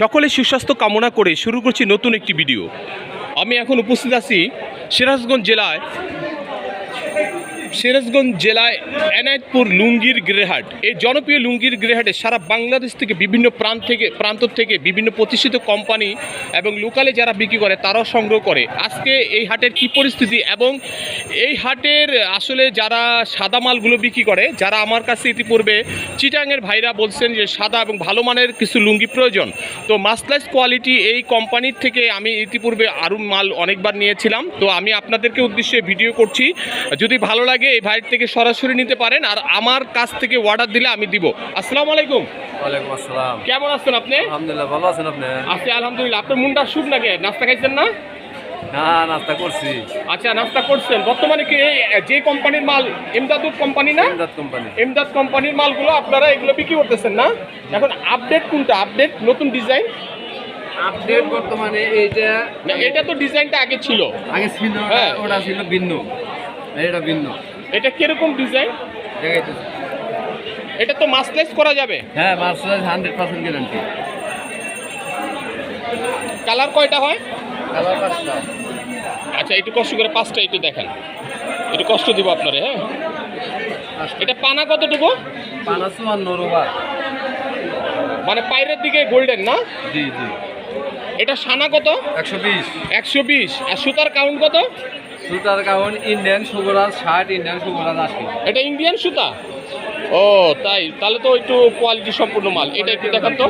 সকলের সুস্বাস্থ্য কামনা করে শুরু করছি নতুন একটি ভিডিও। আমি এখন উপস্থিত আছি সিরাজগঞ্জ জেলায় সিরাজগঞ্জ জেলায় এনায়তপুর লুঙ্গির গ্রেহাট এই জনপ্রিয় লুঙ্গির গ্রেহাটে সারা বাংলাদেশ থেকে বিভিন্ন প্রান্ত থেকে প্রান্ত থেকে বিভিন্ন প্রতিষ্ঠিত কোম্পানি এবং লোকালে যারা বিক্রি করে, তারাও সংগ্রহ করে। আজকে এই হাটের কি পরিস্থিতি এবং এই হাটের আসলে যারা সাদা মালগুলো বিক্রি করে, যারা আমার কাছে ইতিপূর্বে চিটাংয়ের ভাইরা বলছেন যে সাদা এবং ভালো মানের কিছু লুঙ্গি প্রয়োজন। তো মাসলাইস কোয়ালিটি এই কোম্পানির থেকে আমি ইতিপূর্বে আরও মাল অনেকবার নিয়েছিলাম। তো আমি আপনাদেরকে উদ্দেশ্যে ভিডিও করছি। যদি ভালো লাগে এই ভাইয়ের থেকে সরাসরি নিতে পারেন আর আমার কাছ থেকে অর্ডার দিলে আমি দিব। আসসালামু আলাইকুম। ওয়ালাইকুম আসসালাম। কেমন আছেন আপনি? আলহামদুলিল্লাহ ভালো আছেন আপনি? আছি আলহামদুলিল্লাহ। আপনার মুন্ডা শুভ নাকি নাস্তা খাইছেন না? না নাস্তা করছি। আচ্ছা নাস্তা করছেন। বর্তমানে কি যে কোম্পানির মাল এমদাদুদ কোম্পানি না? ইমদাদ কোম্পানি এমদাদ কোম্পানির মালগুলো আপনারা এগুলো বিক্রি করতেছেন না? এখন আপডেট কোনটা? আপডেট নতুন ডিজাইন আপডেট বর্তমানে এইটা এটা তো ডিজাইনটা আগে ছিল। আগে ছিল হ্যাঁ। ওটা ছিল ভিন্ন। এটা ভিন্ন। এটা কীরকম ডিজাইন এটা তো মাসলেস করা যাবে। হ্যাঁ mercerize hundred percent guarantee colour কয়টা হয়? কালার পাঁচটা। আচ্ছা একটু কষ্ট করে পাঁচটা একটু দেখেন। একটু কষ্ট দিব আপনারে হ্যাঁ? এটা পানা কতটুকু? পানা চুয়ান্ন রোবার মানে পায়ের দিকে গোল্ডেন না? জি জি। এটা সানা কত? একশো বিশ। একশো বিশ। আর সুতার কাউন্ট কত? সুতার কারণ ইন্ডিয়ান সুগরাজ ষাট ইন্ডিয়ান সুগরাজ আশি এটা ইন্ডিয়ান সুতা? ও, তাই। তাহলে তো একটু কোয়ালিটি সম্পূর্ণ মাল। এটা একটু দেখান তো।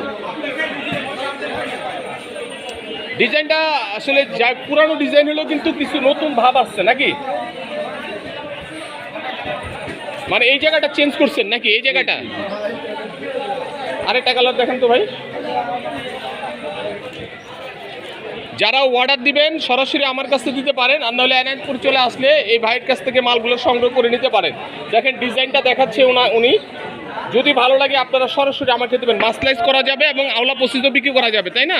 ডিজাইনটা আসলে যা পুরানো ডিজাইন হলেও কিন্তু কিছু নতুন ভাব আসছে, নাকি? মানে এই জায়গাটা চেঞ্জ করছেন নাকি? এই জায়গাটা? আরেকটা কালার দেখেন তো ভাই। যারা অর্ডার দিবেন সরাসরি আমার কাছে দিতে পারেন আর নাহলে এনায়তপুর চলে আসলে এই ভাইয়ের কাছ থেকে মালগুলো সংগ্রহ করে নিতে পারেন। দেখেন ডিজাইনটা দেখাচ্ছে ওনা উনি। যদি ভালো লাগে আপনারা সরাসরি আমাকে দেবেন। মাসলাইজ করা যাবে এবং আওলা পচিত বিক্রি করা যাবে তাই না?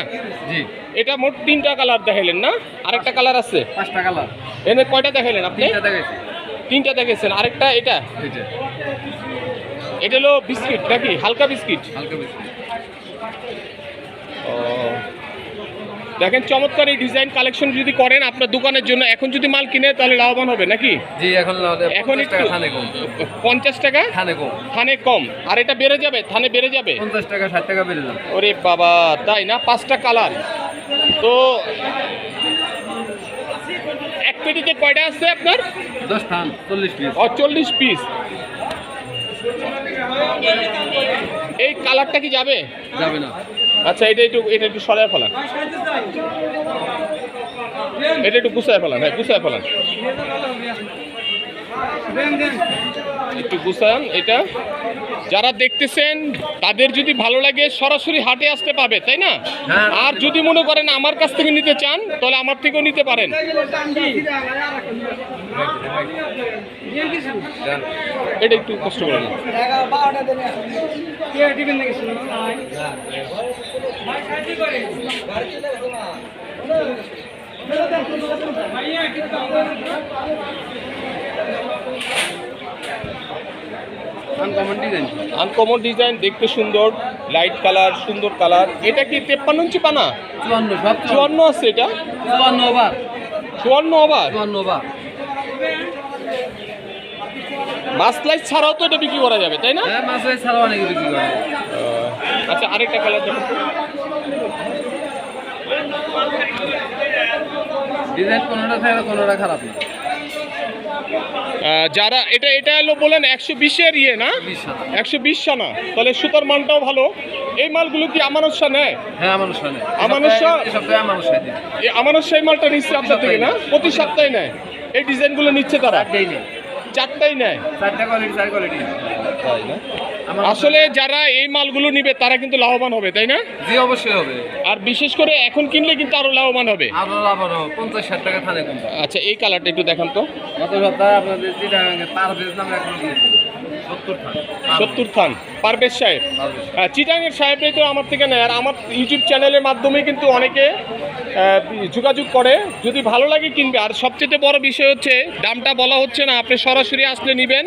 জি। এটা মোট তিনটা কালার দেখাইলেন না? আরেকটা কালার আছে? পাঁচটা কালার এনে কয়টা দেখাইলেন আপনি? তিনটা দেখেছেন আরেকটা এটা? এটা হলো বিস্কিট নাকি? হালকা বিস্কিট? হালকা বেশি ও দেখেন চমৎকার এই ডিজাইন কালেকশন যদি করেন আপনার দোকানের জন্য এখন যদি মাল কিনে তাহলে লাভবান হবে নাকি? জি এখন একটু পঞ্চাশ টাকা? থানে কম। থানে কম। আর এটা বেড়ে যাবে? থানে বেড়ে যাবে? পঞ্চাশ টাকা ষাট টাকা বেড়ে যাবে। ওরে বাবা তাই না? পাঁচটা কালার। তো এক পেটিতে কয়টা আছে আপনার? দশ থান চল্লিশ পিস ও চল্লিশ পিস এই কালারটা কি যাবে? যাবে না। আচ্ছা এটা একটু এটা একটু সরায় ফেলান। এটা একটু গুছায় ফেলান হ্যাঁ গুছায় ফেলান। একটু গুছান এটা। যারা দেখতেছেন তাদের যদি ভালো লাগে সরাসরি হাটে আসতে পাবে তাই না? হ্যাঁ। আর যদি মনে করেন আমার কাছ থেকে নিতে চান তাহলে আমার থেকেও নিতে পারেন। এটা একটু কষ্ট করে। আনকমন ডিজাইন দেখতে সুন্দর লাইট কালার সুন্দর কালার এটা কি তেপ্পান্ন ইঞ্চি পানা? চুয়ান্ন চুয়ান্ন আছে এটা? চুয়ান্ন ওভার চুয়ান্ন আবার চুয়ান্ন ওভার মাসলাই ছাড়াও তো এটা বিক্রি করা যাবে তাই না? হ্যাঁ ছাড়াও অনেকে বিক্রি করে। আচ্ছা আরেকটা কালার দেখো। ডিজাইন কোনোটা থাকে কোনোটা খারাপ না। যারা এটা এটা হলো বলেন একশো বিশের ইয়ে না? একশো বিশ সানা তাহলে সুতার মানটাও ভালো। এই মালগুলো কি আমানত শাহ নেয়? হ্যাঁ আমানুষ আমানত শাহ এই মালটা নিচ্ছে আপনার থেকে না? প্রতি সপ্তাহে নেয়। এই ডিজাইনগুলো নিচ্ছে তারা? চারটেই নেয়। চারটা কোয়ালিটি চার কোয়ালিটি আসলে যারা এই মালগুলো নিবে তারা কিন্তু লাভবান হবে তাই না? জি অবশ্যই হবে। আর বিশেষ করে এখন কিনলে কিন্তু আরও লাভবান হবে। আরও লাভ আরও পঞ্চাশ ষাট টাকা থানে আচ্ছা এই কালারটা একটু দেখান তো। আপনাদের যেটা পার বেজ নামে এখন সত্তর থান পারভেজ সাহেব। হ্যাঁ, চিটাঙের সাহেবরাই তো আমার থেকে নেয়। আর আমার ইউটিউব চ্যানেলের মাধ্যমে কিন্তু অনেকে যোগাযোগ করে, যদি ভালো লাগে কিনবে। আর সবচেয়ে বড় বিষয় হচ্ছে, দামটা বলা হচ্ছে না, আপনি সরাসরি আসলে নেবেন।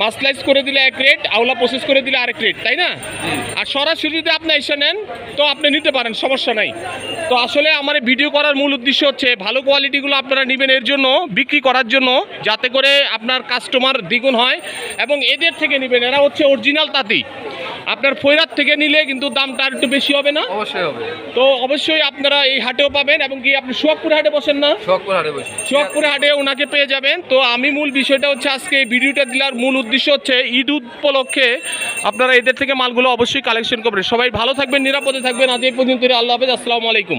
মাসলাইজ করে দিলে এক রেট আউলা প্রসেস করে দিলে আরেক রেট তাই না? আর সরাসরি যদি আপনি এসে নেন, তো আপনি নিতে পারেন, সমস্যা নাই। তো আসলে আমার ভিডিও করার মূল উদ্দেশ্য হচ্ছে, ভালো কোয়ালিটিগুলো আপনারা নেবেন এর জন্য, বিক্রি করার জন্য, যাতে করে আপনার কাস্টমার দ্বিগুণ হয়। এবং এদের থেকে নেবেন, এরা হচ্ছে অরিজিনাল তাঁতি। আপনার ফৈরাত থেকে নিলে কিন্তু দামটা আর একটু বেশি হবে না? অবশ্যই হবে। তো অবশ্যই আপনারা এই হাটেও পাবেন এবং কি আপনি সোহাগপুর হাটে বসেন না? শখপুর হাটে বসে। সোহাগপুর হাটে ওনাকে পেয়ে যাবেন। তো আমি মূল বিষয়টা হচ্ছে আজকে এই ভিডিওটা দেওয়ার মূল উদ্দেশ্য হচ্ছে ঈদ উপলক্ষে আপনারা এদের থেকে মালগুলো অবশ্যই কালেকশন করবেন। সবাই ভালো থাকবেন নিরাপদে থাকবেন। আজ এই পর্যন্ত আল্লাহ হাফেজ আসসালামু আলাইকুম।